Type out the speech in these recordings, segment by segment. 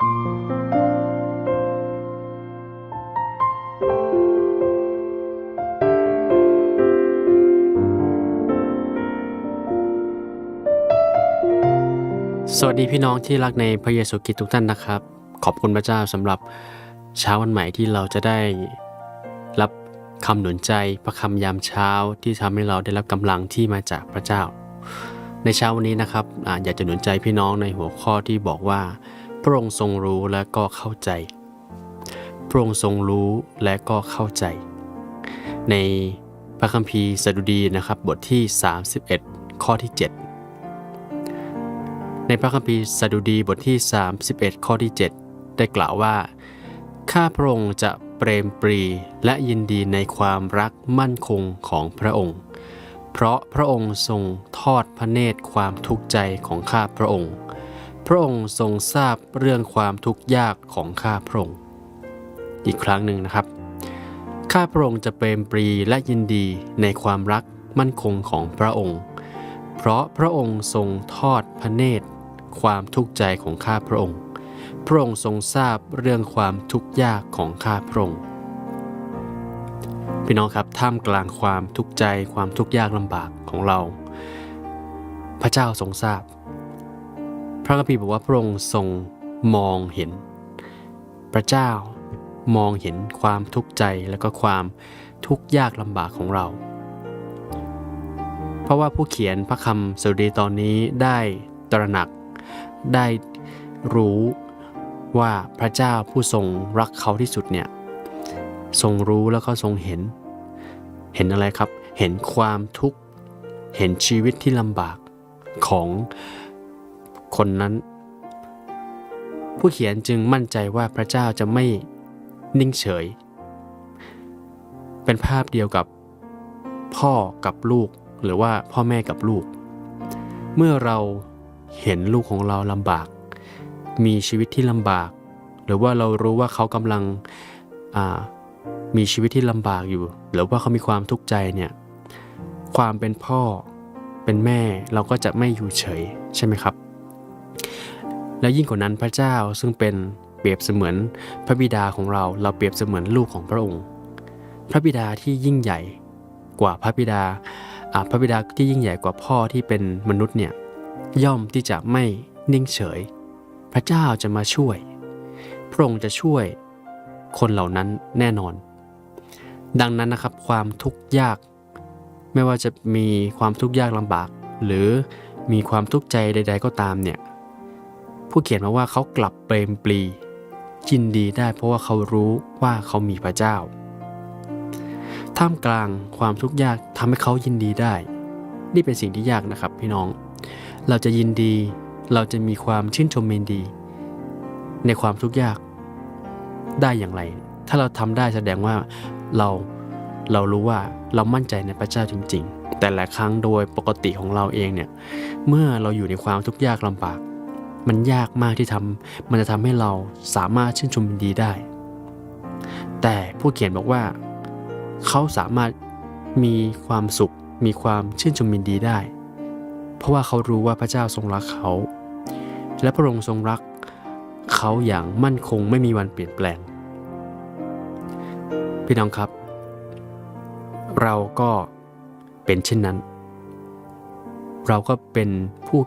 สวัสดีพี่น้องที่รักในพระเยซูคริสต์ทุกท่านนะครับ ขอบคุณพระเจ้าสำหรับเช้าวันใหม่ที่เราจะได้รับคำหนุนใจพระคำยามเช้าที่ทำให้เราได้รับกำลังที่มาจากพระเจ้า ในเช้าวันนี้นะครับอยากจะหนุนใจพี่น้องในหัวข้อที่บอกว่า พระองค์ทรงรู้และก็เข้าใจ พระองค์ทรงรู้และก็เข้าใจ ในพระคัมภีร์สดุดีนะครับบทที่ 31 ข้อที่ 7 ในพระคัมภีร์สดุดีบทที่ 31 ข้อที่ 7 ได้กล่าวว่า ข้าพระองค์จะเปรมปรีและยินดีในความรักมั่นคงของพระองค์ เพราะพระองค์ทรงทอดพระเนตรความทุกข์ใจของข้าพระองค์ ระองค์ทรงทราบเรื่องความทุกข์ยากของข้าพระองค์ อีกครั้งหนึ่งนะครับ ข้าพระองค์จะเปรมปรีและยินดีในความรักมั่นคงของพระองค์ เพราะพระองค์ทรงทอดพระเนตร ความทุกข์ใจของข้าพระองค์ พระองค์ทรงทราบเรื่องความทุกข์ยากของข้าพระองค์พี่น้องครับท่ามกลางความทุกข์ใจความทุกข์ยากลำบากของเรา พระเจ้าทรงทราบ ระคัมภีร์บอกว่าพระองค์ทรงมองเห็น พระเจ้ามองเห็นความทุกข์ใจและก็ความทุกข์ยากลำบากของเรา เพราะว่าผู้เขียนพระคำสดุดีตอนนี้ได้ตระหนักได้รู้ว่าพระเจ้าผู้ทรงรักเขาที่สุดเนี่ยทรงรู้แล้วก็ทรงเห็น เห็นอะไรครับ เห็นความทุกข์ เห็นชีวิตที่ลำบากของ คนนั้น ผู้เขียนจึงมั่นใจว่าพระเจ้าจะไม่นิ่งเฉย เป็นภาพเดียวกับพ่อกับลูกหรือว่าพ่อแม่กับลูก เมื่อเราเห็นลูกของเราลำบาก มีชีวิตที่ลำบาก หรือว่าเรารู้ว่าเขากำลังมีชีวิตที่ลำบากอยู่ หรือว่าเขามีความทุกข์ใจเนี่ยความเป็นพ่อเป็นแม่เราก็จะไม่อยู่เฉยใช่ไหมครับ แล้วยิ่งกว่านั้นพระเจ้าซึ่งเป็นเปรียบเสมือนพระบิดาของเราเราเปรียบเสมือนลูกของพระองค์ พระบิดาที่ยิ่งใหญ่กว่าพระบิดาพระบิดาที่ยิ่งใหญ่กว่าพ่อที่เป็นมนุษย์เนี่ยย่อมที่จะไม่นิ่งเฉย พระเจ้าจะมาช่วย พระองค์จะช่วยคนเหล่านั้นแน่นอน ดังนั้นนะครับความทุกข์ยาก ไม่ว่าจะมีความทุกข์ยากลำบาก หรือมีความทุกข์ใจใด ๆ ก็ตามเนี่ย ผู้เขียนมาว่าเขากลับเปรมปรียินดีได้เพราะว่าเขารู้ว่าเขามีพระเจ้า ท่ามกลางความทุกข์ยากทำให้เขายินดีได้ นี่เป็นสิ่งที่ยากนะครับพี่น้อง เราจะยินดี เราจะมีความชื่นชมเมนดี ในความทุกข์ยากได้อย่างไร ถ้าเราทำได้แสดงว่าเราเรารู้ว่าเรามั่นใจในพระเจ้าจริง ๆ แต่หลายครั้งโดยปกติของเราเองเนี่ย เมื่อเราอยู่ในความทุกข์ยากลำบาก มันยากมากที่ทำมันจะทำให้เราสามารถชื่นชมยินดีได้ แต่ผู้เขียนบอกว่า เขาสามารถมีความสุข มีความชื่นชมยินดีได้ เพราะว่าเขารู้ว่าพระเจ้าทรงรักเขา และพระองค์ทรงรัก เขาอย่างมั่นคงไม่มีวันเปลี่ยนแปลง พี่น้องครับ เราก็เป็นเช่นนั้น เราก็เป็นผู้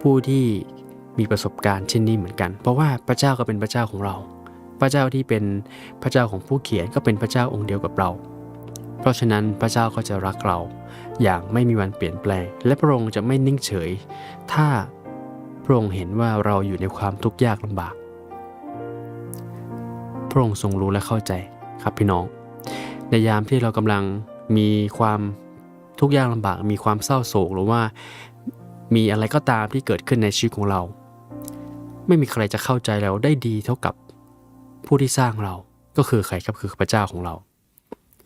ผู้ที่ มีประสบการณ์เช่นนี้เหมือนกัน เพราะว่าพระเจ้าก็เป็นพระเจ้าของเรา พระเจ้าที่เป็นพระเจ้าของผู้เขียนก็เป็นพระเจ้าองค์เดียวกับเรา เพราะฉะนั้นพระเจ้าก็จะรักเรา อย่างไม่มีวันเปลี่ยนแปลง และพระองค์จะไม่นิ่งเฉย ถ้าพระองค์เห็นว่าเราอยู่ในความทุกข์ยากลำบาก พระองค์ทรงรู้และเข้าใจครับพี่น้อง ในยามที่เรากำลังมีความทุกข์ยากลำบาก มีความเศร้าโศกหรือว่ามีอะไรก็ตามที่เกิดขึ้นในชีวิตของเรา ไม่มีใครจะเข้าใจเราได้ดีเท่ากับผู้ที่สร้างเรา ก็คือใครครับคือพระเจ้าของเรา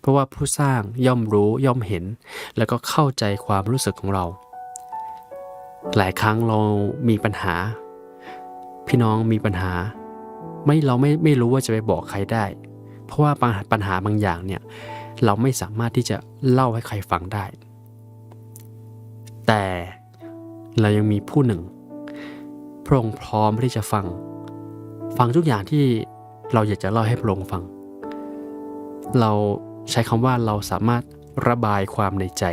เพราะว่าผู้สร้างย่อมรู้ย่อมเห็น แล้วก็เข้าใจความรู้สึกของเรา หลายครั้งเรามีปัญหา พี่น้องมีปัญหา ไม่เราไม่ไม่รู้ว่าจะไปบอกใครได้ เพราะว่าปัญหาบางอย่างเนี่ยเราไม่สามารถที่จะเล่าให้ใครฟังได้ แต่เรายังมีผู้หนึ่ง พระองค์พร้อมที่จะฟัง ฟังทุกอย่างที่เราอยากจะเล่าให้พระองค์ฟัง เราใช้คำว่าเราสามารถระบายความในใจ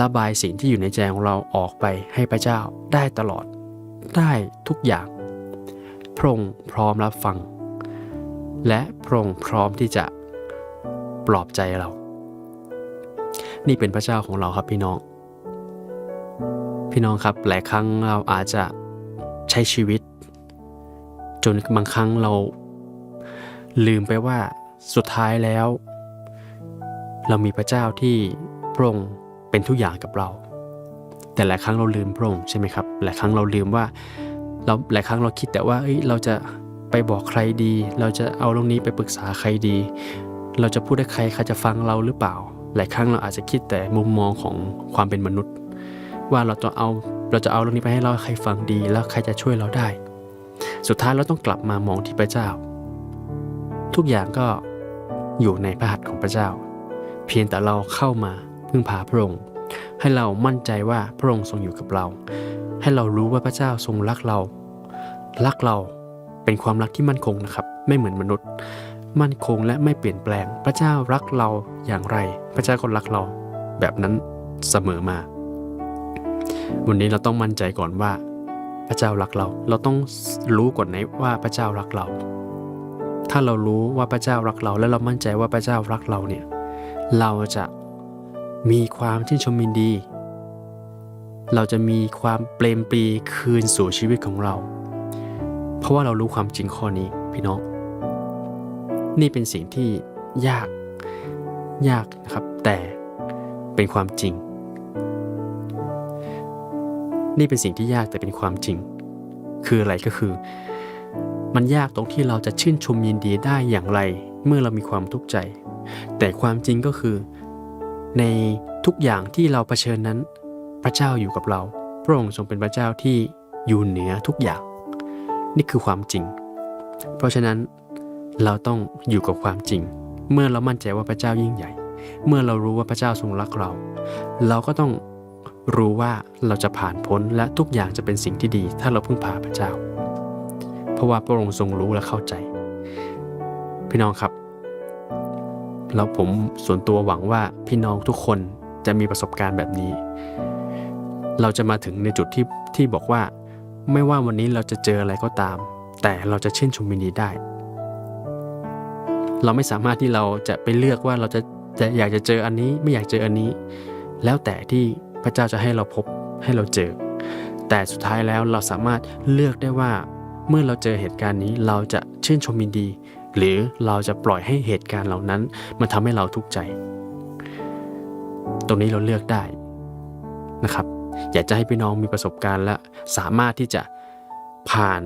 ระบายสิ่งที่อยู่ในใจของเราออกไปให้พระเจ้าได้ตลอด ได้ทุกอย่าง พระองค์พร้อมรับฟัง และพระองค์พร้อมที่จะปลอบใจเรา นี่เป็นพระเจ้าของเราครับพี่น้อง พี่น้องครับหลายครั้งเราอาจจะ ใช้ชีวิต จนบางครั้งเราลืมไปว่าสุดท้ายแล้ว เรามีพระเจ้าที่พระองค์เป็นทุกอย่างกับเรา แต่หลายครั้งเราลืมพระองค์ใช่ไหมครับหลายครั้งเราลืมว่าเราหลายครั้งเราคิดแต่ว่าเอ้ยเราจะไปบอกใครดี เราจะเอาเรื่องนี้ไปปรึกษาใครดี เราจะพูดให้ใครใครจะฟังเราหรือเปล่า หลายครั้งเราอาจจะคิดแต่มุมมองของความเป็นมนุษย์ ว่าเราจะเอา เราจะเอาเรื่องนี้ไปให้เราใครฟังดีแล้วใครจะช่วยเราได้ สุดท้ายเราต้องกลับมามองที่พระเจ้า ทุกอย่างก็อยู่ในพระหัตถ์ของพระเจ้า เพียงแต่เราเข้ามาพึ่งพาพระองค์ให้เรามั่นใจว่าพระองค์ทรงอยู่กับเรา ให้เรารู้ว่าพระเจ้าทรงรักเรา รักเราเป็นความรักที่มั่นคงนะครับ ไม่เหมือนมนุษย์ มั่นคงและไม่เปลี่ยนแปลง พระเจ้ารักเราอย่างไร พระเจ้าก็รักเราแบบนั้นเสมอมา วันนี้เราต้องมั่นใจก่อนว่า พระเจ้ารักเรา เราต้องรู้ก่อนไหนว่าพระเจ้ารักเรา ถ้าเรารู้ว่าพระเจ้ารักเรา และเรามั่นใจว่าพระเจ้ารักเราเนี่ย เราจะมีความชื่นชมยินดี เราจะมีความเปลมปรีคืนสู่ชีวิตของเรา เพราะว่าเรารู้ความจริงข้อนี้พี่น้อง นี่เป็นสิ่งที่ยากยากนะครับ แต่เป็นความจริง นี่เป็นสิ่งที่ยากแต่เป็นความจริง คืออะไรก็คือ มันยากตรงที่เราจะชื่นชมยินดีได้อย่างไร เมื่อเรามีความทุกข์ใจ แต่ความจริงก็คือ ในทุกอย่างที่เราเผชิญนั้น พระเจ้าอยู่กับเรา พระองค์ทรงเป็นพระเจ้าที่อยู่เหนือทุกอย่าง นี่คือความจริง เพราะฉะนั้นเราต้องอยู่กับความจริง เมื่อเรามั่นใจว่าพระเจ้ายิ่งใหญ่ เมื่อเรารู้ว่าพระเจ้าทรงรักเรา เราก็ต้อง รู้ว่าเราจะผ่านพ้นและทุกอย่างจะเป็นสิ่งที่ดี ถ้าเราพึ่งพาพระเจ้า เพราะว่าพระองค์ทรงรู้และเข้าใจ พี่น้องครับ แล้วผมส่วนตัวหวังว่าพี่น้องทุกคนจะมีประสบการณ์แบบนี้ เราจะมาถึงในจุดที่ที่บอกว่า ไม่ว่าวันนี้เราจะเจออะไรก็ตาม แต่เราจะชื่นชมยินดีได้ เราไม่สามารถที่เราจะไปเลือกว่าเราจะจะอยากจะเจออันนี้ไม่อยากเจออันนี้ แล้วแต่ที่ พระเจ้าจะให้เราพบให้เราเจอ แต่สุดท้ายแล้วเราสามารถเลือกได้ว่า เมื่อเราเจอเหตุการณ์นี้เราจะชื่นชมยินดี หรือเราจะปล่อยให้เหตุการณ์เหล่านั้นมันทำให้เราทุกข์ใจ ตรงนี้เราเลือกได้นะครับ อยากจะให้พี่น้องมีประสบการณ์และสามารถที่จะผ่าน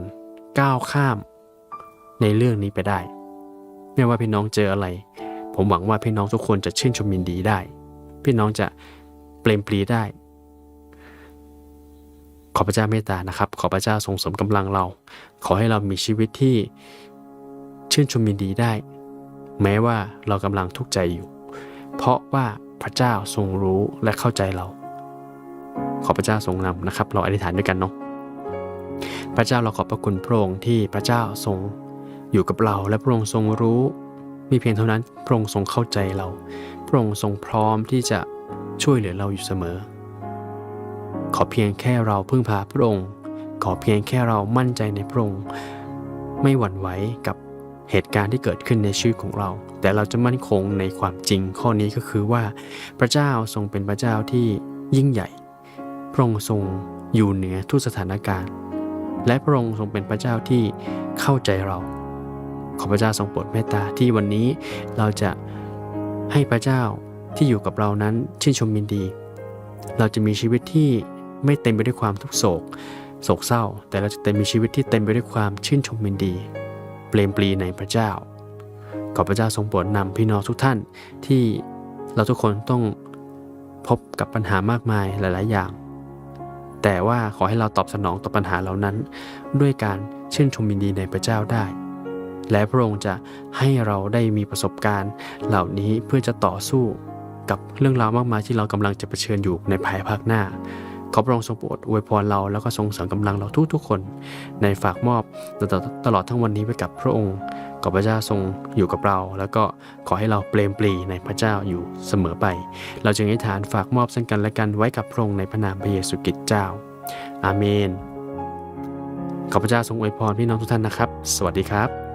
ก้าวข้ามในเรื่องนี้ไปได้ ไม่ว่าพี่น้องเจออะไร ผมหวังว่าพี่น้องทุกคนจะชื่นชมยินดีได้ พี่น้องจะ เปลมปรีได้ ขอพระเจ้าเมตตานะครับ ขอพระเจ้าทรงเสริมกำลังเรา ขอให้เรามีชีวิตที่ชื่นชมยินดีได้ แม้ว่าเรากำลังทุกข์ใจอยู่ เพราะว่าพระเจ้าทรงรู้และเข้าใจเรา ขอพระเจ้าทรงนำนะครับ เราอธิษฐานด้วยกันเนาะพระเจ้าเราขอบพระคุณพระองค์ที่พระเจ้าทรงอยู่กับเรา และพระองค์ทรงรู้ มีเพียงเท่านั้นพระองค์ทรงเข้าใจเรา พระองค์ทรงพร้อมที่จะ ช่วยเหลือเราอยู่เสมอ ขอเพียงแค่เราพึ่งพาพระองค์ ขอเพียงแค่เรามั่นใจในพระองค์ ไม่หวั่นไหวกับเหตุการณ์ที่เกิดขึ้นในชีวิตของเรา แต่เราจะมั่นคงในความจริงข้อนี้ก็คือว่า พระเจ้าทรงเป็นพระเจ้าที่ยิ่งใหญ่ พระองค์ทรงอยู่เหนือทุกสถานการณ์ และพระองค์ทรงเป็นพระเจ้าที่เข้าใจเรา ขอพระเจ้าทรงโปรดเมตตาที่วันนี้เราจะให้พระเจ้า ที่อยู่กับเรานั้นชื่นชมยินดี เราจะมีชีวิตที่ไม่เต็มไปด้วยความทุกโศก โศกเศร้า แต่เราจะเต็มมีชีวิตที่เต็มไปด้วยความชื่นชมยินดี เปลมปลีในพระเจ้า ขอพระเจ้าทรงโปรดนำพี่น้องทุกท่านที่เราทุกคนต้องพบกับปัญหามากมายหลาย ๆ อย่าง แต่ว่าขอให้เราตอบสนองต่อปัญหาเหล่านั้น ด้วยการชื่นชมยินดีในพระเจ้าได้ และพระองค์จะให้เราได้มีประสบการณ์เหล่านี้เพื่อจะต่อสู้ กับเรื่องราวมากมายที่เรากำลังจะเผชิญอยู่ในภายภาคหน้า ขอพระองค์ทรงโปรดอวยพรเราแล้วก็ทรงเสริมกำลังเราทุกๆคน ในฝากมอบตลอดตลอดทั้งวันนี้ไว้กับพระองค์ขอพระเจ้าทรงอยู่กับเรา แล้วก็ขอให้เราเปลมปลีในพระเจ้าอยู่เสมอไป เราจึงอธิษฐานฝากมอบซึ่งกันและกันไว้กับพระองค์ในพระนามพระเยซูคริสต์เจ้า อาเมนขอพระเจ้าทรงอวยพรพี่น้องทุกท่านนะครับ สวัสดีครับ